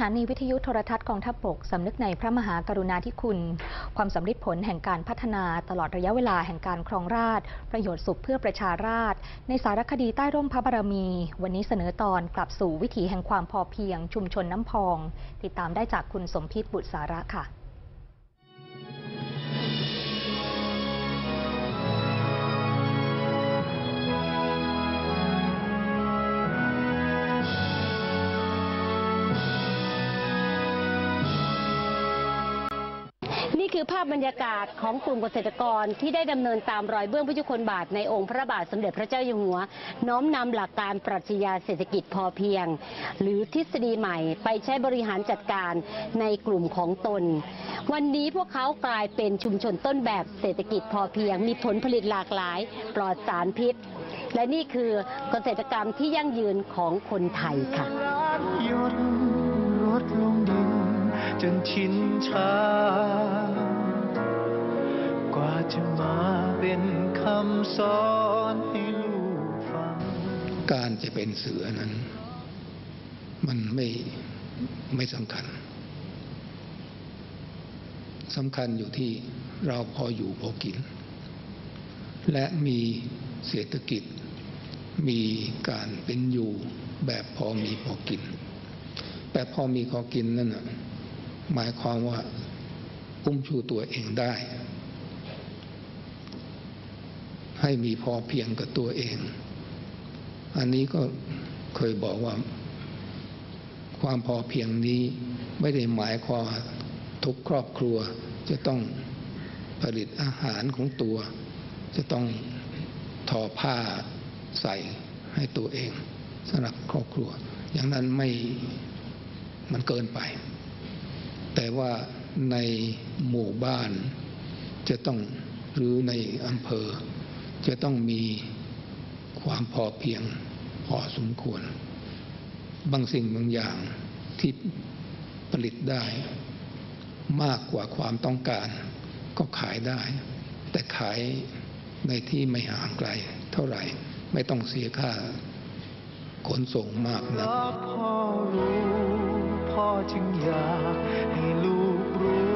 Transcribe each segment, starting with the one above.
ถานีวิทยุโทรทัศน์กองทัพบกสำนึกในพระมหากรุณาธิคุณ ความสำเร็จผลแห่งการพัฒนาตลอดระยะเวลาแห่งการครองราชประโยชน์สุขเพื่อประชาราษฎรในสารคดีใต้ร่มพระบารมี วันนี้เสนอตอนกลับสู่วิถีแห่งความพอเพียง ชุมชนน้ำพอง ติดตามได้จากคุณสมพิษบุตรสาระค่ะ คือภาพบรรยากาศของกลุ่มเกษตรกรที่ได้ดำเนินตามรอยเบื้องพระยุคลบาทในองค์พระบาทสมเด็จพระเจ้าอยู่หัว น้อมนำหลักการปรัชญาเศรษฐกิจพอเพียง หรือทฤษฎีใหม่ไปใช้บริหารจัดการในกลุ่มของตน วันนี้พวกเขากลายเป็นชุมชนต้นแบบเศรษฐกิจพอเพียง มีผลผลิตหลากหลาย ปลอดสารพิษ และนี่คือเกษตรกรรมที่ยั่งยืนของคนไทยค่ะ จนชินชากว่าจะมาเป็นคำสอนให้ลูกฟัง การจะเป็นเสือนั้น มันไม่ไม่สำคัญสำคัญอยู่ที่เราพออยู่พอกิน และมีเศรษฐกิจ มีการเป็นอยู่แบบพอมีพอกิน แบบพอมีพอกินนั่นน่ะ หมายความว่าอุ้มชูตัวเองได้ ให้มีพอเพียงกับตัวเอง อันนี้ก็เคยบอกว่า ความพอเพียงนี้ไม่ได้หมายความทุกครอบครัวจะต้องผลิตอาหารของตัว จะต้องทอผ้าใส่ให้ตัวเองสำหรับครอบครัว อย่างนั้นไม่มันเกินไป แต่ว่าในหมู่บ้านจะต้องหรือในอำเภอ จะต้องมีความพอเพียงพอสมควร บางสิ่งบางอย่างที่ผลิตได้ มากกว่าความต้องการ ก็ขายได้ แต่ขายในที่ไม่ห่างไกล เท่าไหร่ไม่ต้องเสียค่า ขนส่งมากเพนะราะพ่อรู้พ่อจึงอยากให้ลูกรู้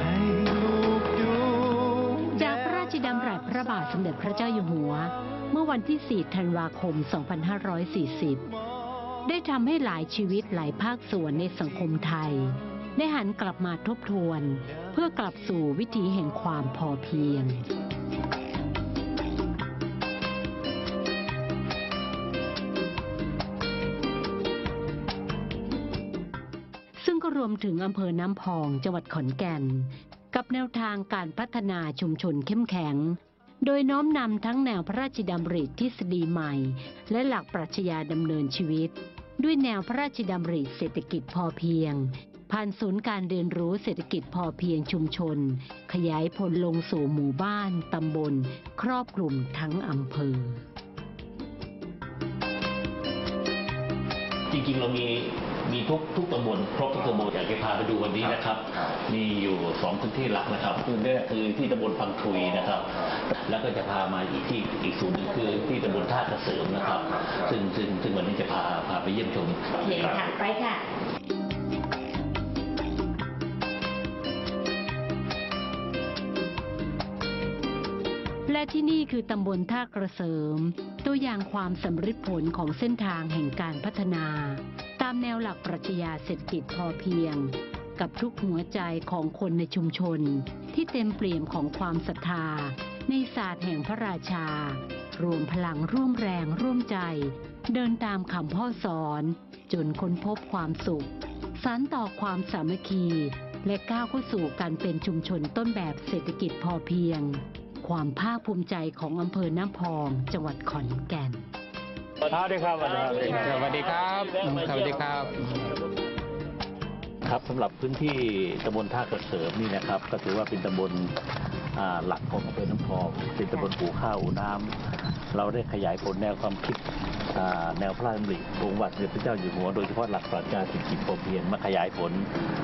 ให้ลูกดูจากพระราชดำรัสพระบาทสมเด็จพระเจ้าอยู่หัว เมื่อวันที่ 4 ธันวาคม 2540 ได้ทำให้หลายชีวิตหลายภาคส่วนในสังคมไทย ได้หันกลับมาทบทวน เพื่อกลับสู่วิถีแห่งความพอเพียง ซึ่งก็รวมถึงอำเภอน้ำพองจังหวัดขอนแก่น กับแนวทางการพัฒนาชุมชนเข้มแข็ง โดยน้อมนำทั้งแนวพระราชดำริทฤษฎีใหม่ และหลักปรัชญาดำเนินชีวิต ด้วยแนวพระราชดำริเศรษฐกิจพอเพียง ผ่านศูนย์การเรียนรู้เศรษฐกิจพอเพียงชุมชน ขยายผลลงสู่หมู่บ้านตำบล ครอบคลุมทั้งอำเภอจริงๆ เรามี มีทุกทุกตำบลครบทุกตำบลอยากจะพาไปดูวันนี้นะครับ มีอยู่สองพื้นที่หลักนะครับคือแรกคือที่ตำบลพังทุยนะครับ แล้วก็จะพามาอีกที่อีกศูนย์หนึ่งคือที่ตำบลท่ากระเสริมนะครับ ซึ่งซึ่งซึ่งวันนี้จะพาพาไปเยี่ยมชมเห็นค่ะไปค่ะและที่นี่คือตำบลท่ากระเสริม ตัวอย่างความสำเร็จผลของเส้นทางแห่งการพัฒนาตามแนวหลักปรัชญาเศรษฐกิจพอเพียง กับทุกหัวใจของคนในชุมชน ที่เต็มเปี่ยมของความศรัทธา ในศาสตร์แห่งพระราชา รวมพลังร่วมแรงร่วมใจ เดินตามคำพ่อสอน จนค้นพบความสุขสานต่อความสามัคคี และก้าวเข้าสู่การเป็นชุมชนต้นแบบเศรษฐกิจพอเพียง ความภาคภูมิใจของอำเภอน้ำพอง จังหวัดขอนแก่น สวัสดีครับสวัสดีครับสวัสดีครับสวัสดีครับ ครับสำหรับพื้นที่ตำบลท่ากระเสริมนี่นะครับ ก็ถือว่าเป็นตำบลอ่าหลักของอำเภอน้ำพองเป็นตำบลปลูกข้าวอู่น้ำเราได้ขยายผลแนวความคิดอ่าแนวพระราชดำริองค์วัดสมเด็จพระเจ้าอยู่หัวโดยเฉพาะหลักปรัชญาเศรษฐกิจพอเพียงมาขยายผล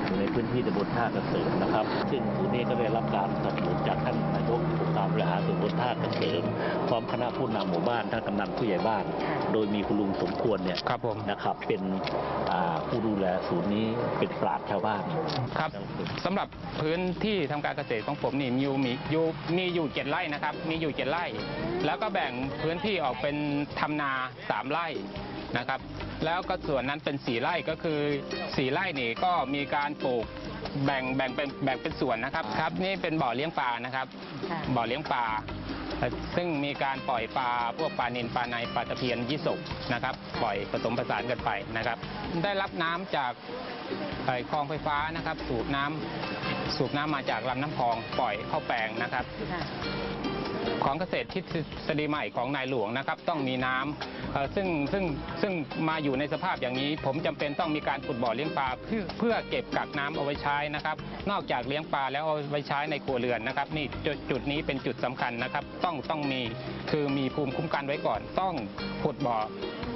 อยู่ในพื้นที่ตำบลท่าเกษมนะครับ ซึ่งศูนย์นี้ก็ได้รับการสนับสนุนจาก นตำบลท่าเกษมพร้อมคณะผู้นำหมู่บ้านท่านกำนันผู้ใหญ่บ้าน โดยมีคุณลุงสมควรเนี่ยครับผมนะครับเป็นอ่า ผู้ดูแลศูนย์นี้เป็นปราชญ์ชาวบ้านครับสำหรับพื้นที่ทำการเกษตรของผมนี่มีอยู่มีอยู่มีอยู่เจ็ดไร่นะครับ มีอยู่เจ็ดไร่ แล้วก็แบ่งพื้นที่ออกเป็นทำนาสามไร่นะครับ แล้วก็ส่วนนั้นเป็นสี่ไร่ก็คือสี่ไร่นี่ก็มีการปลูกแบ่งแบ่งเป็นแบ่งเป็นส่วนนะครับครับ นี่เป็นบ่อเลี้ยงปลานะครับ บ่อเลี้ยงปลาเอ่อ ซึ่งมีการปล่อยปลาพวกปลานินปลาในปลาตะเพียนยี่สกนะครับ ปล่อยผสมผสานกันไปนะครับ ได้รับน้ำจากคลองไฟฟ้านะครับ สูบน้ำสูบน้ำมาจากลำน้ำพองปล่อยเข้าแปลงนะครับ ของเกษตรทฤษฎีใหม่ของนายหลวงนะครับ ต้องมีน้ำเอ่อซึ่งซึ่งซึ่งมาอยู่ในสภาพอย่างนี้ ผมจำเป็นต้องมีการขุดบ่อเลี้ยงปลาเพื่อเพื่อเก็บกักน้ำเอาไว้ใช้นะครับ นอกจากเลี้ยงปลาแล้วเอาไว้ใช้ในครัวเรือนนะครับ นี่จุดจุดนี้เป็นจุดสำคัญนะครับ ต้องต้องมีคือมีภูมิคุ้มกันไว้ก่อน ต้องขุดบ่อ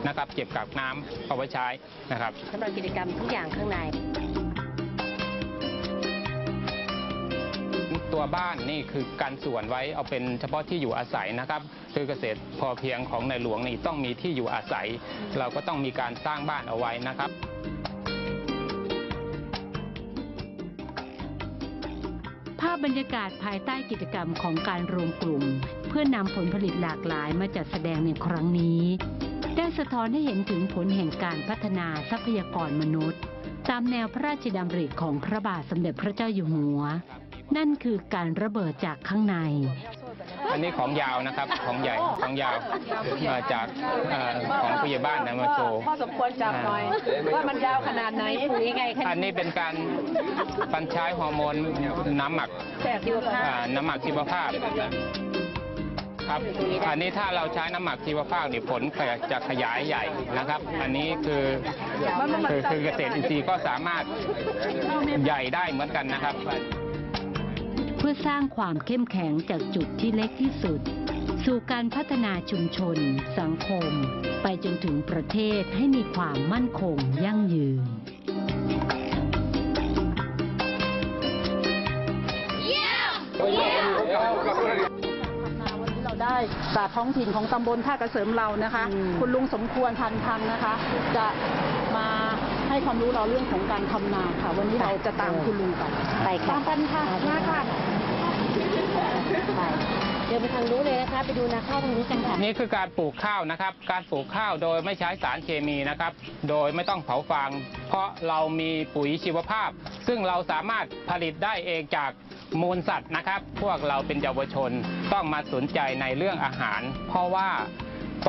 นะครับ เก็บกักน้ำเอาไว้ใช้นะครับสำหรับกิจกรรมทุกอย่างข้างใน ตัวบ้านนี่คือการส่วนไว้เอาเป็นเฉพาะที่อยู่อาศัยนะครับ คือเกษตรพอเพียงของในหลวงนี่ต้องมีที่อยู่อาศัย เราก็ต้องมีการสร้างบ้านเอาไว้นะครับภาพบรรยากาศภายใต้กิจกรรมของการรวมกลุ่ม เพื่อนำผลผลิตหลากหลายมาจัดแสดงในครั้งนี้ ได้สะท้อนให้เห็นถึงผลแห่งการพัฒนาทรัพยากรมนุษย์ ตามแนวพระราชดำริของพระบาทสมเด็จพระเจ้าอยู่หัว นั่นคือการระเบิดจากข้างใน อันนี้ของยาวนะครับของใหญ่ของยาวเอ่อจากเอ่อของผู้ใหญ่บ้านนะมาโชว์ พ่อสมควรจับหน่อย ว่ามันยาวขนาดไหนปุ๋ยยังไงคะอันนี้เป็นการปันใช้ฮอร์โมนน้ำหมักแบบชีวภาพอ่าน้ำหมักชีวภาพครับ อันนี้ถ้าเราใช้น้ำหมักชีวภาพนี่ผลจะขยายใหญ่นะครับ อันนี้คือคือคือเกษตรอินทรีย์ก็สามารถใหญ่ได้เหมือนกันนะครับเพื่อสร้างความเข้มแข็งจากจุดที่เล็กที่สุด สู่การพัฒนาชุมชน สังคม ไปจนถึงประเทศให้มีความมั่นคงยั่งยืนวันนี้เราได้ศาสตร์ท้องถิ่นของตำบลท่ากระเสริมเรานะคะ คุณลุงสมควรพันพันนะคะ จะมาให้ความรู้เราเรื่องของการทำนาค่ะ วันนี้เราจะตามคุณลุงกันไปค่ะตามกันค่ะมาค่ะ ไปเดินไปทางนู้นเลยนะคะ ไปดูนาข้าวตรงนู้นกันค่ะ นี่คือการปลูกข้าวนะครับ การปลูกข้าวโดยไม่ใช้สารเคมีนะครับ โดยไม่ต้องเผาฟาง เพราะเรามีปุ๋ยชีวภาพ ซึ่งเราสามารถผลิตได้เองจากมูลสัตว์นะครับ พวกเราเป็นเยาวชนต้องมาสนใจในเรื่องอาหาร เพราะว่า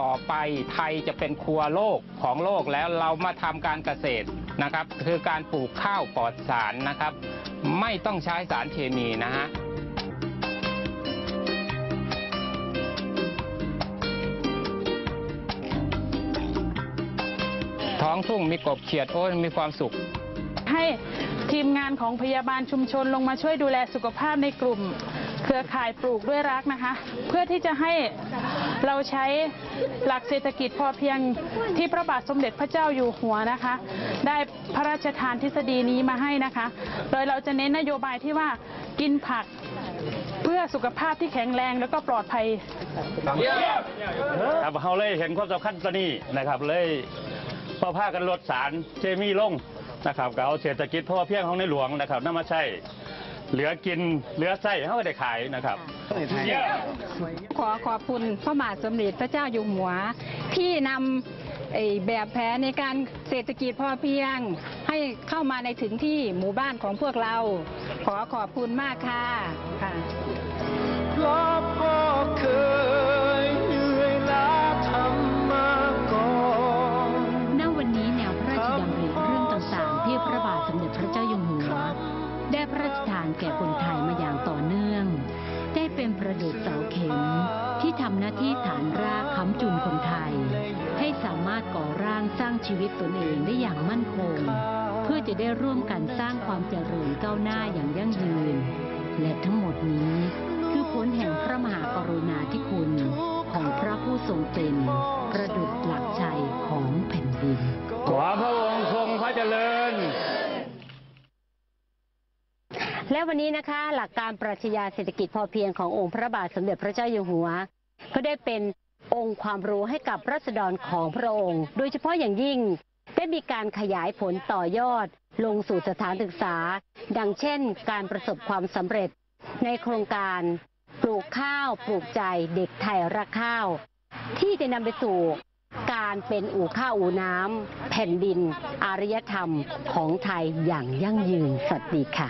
ต่อไปไทยจะเป็นครัวโลกของโลกแล้วเรามาทำการเกษตรนะครับ คือการปลูกข้าวปลอดสารนะครับ ไม่ต้องใช้สารเคมีนะฮะ ท้องทุ่งมีกบเขียดโอ้ยมีความสุข ให้ทีมงานของพยาบาลชุมชนลงมาช่วยดูแลสุขภาพในกลุ่ม เครือข่ายปลูกด้วยรักนะคะ เพื่อที่จะให้เราใช้หลักเศรษฐกิจพอเพียงที่พระบาทสมเด็จพระเจ้าอยู่หัวนะคะ ได้พระราชทานทฤษฎีนี้มาให้นะคะ โดยเราจะเน้นนโยบายที่ว่ากินผักเพื่อสุขภาพที่แข็งแรงแล้วก็ปลอดภัยครับเขาเลยเห็นความสำคัญตัวนี้นะครับเลย พอพากันลดสารเคมีลงนะครับก็เอาเศรษฐกิจพอเพียงของในหลวงนะครับนำมาใช้เหลือกินเหลือใส่เขาก็ได้ขายนะครับ ขอขอบคุณพระบาทสมเด็จพระเจ้าอยู่หัว ที่นำไอ้แบบแผนในการเศรษฐกิจพอเพียง ให้เข้ามาในถึงที่หมู่บ้านของพวกเรา ขอขอบคุณมากค่ะค่ะ ที่ทำหน้าที่ฐานรากค้ำจุนคนไทย ให้สามารถก่อร่างสร้างชีวิตตนเองได้อย่างมั่นคง เพื่อจะได้ร่วมกันสร้างความเจริญก้าวหน้าอย่างยั่งยืน และทั้งหมดนี้ คือผผลแห่งพระมหากรุณาธิคุณของพระผู้ทรงเป็นประดุจหลักชัยของแผ่นดิน ขอพระองค์ทรงพระเจริญและวันนี้นะคะ หลักการปรัชญาเศรษฐกิจพอเพียงขององค์พระบาทสมเด็จพระเจ้าอยู่หัว ก็ได้เป็นองค์ความรู้ให้กับรัษฎรของพระองค์ โดยเฉพาะอย่างยิ่ง ได้มีการขยายผลต่อยอด ลงสู่สถานศึกษา ดังเช่น การประสบความสำเร็จ ในโครงการปลูกข้าวปลูกใจเด็กไทยรักข้าว ที่จะนำไปสู่การเป็นอู่ข้าวอู่น้ำแผ่นดิน อารยธรรมของไทยอย่างยั่งยืนสวัสดีค่ะ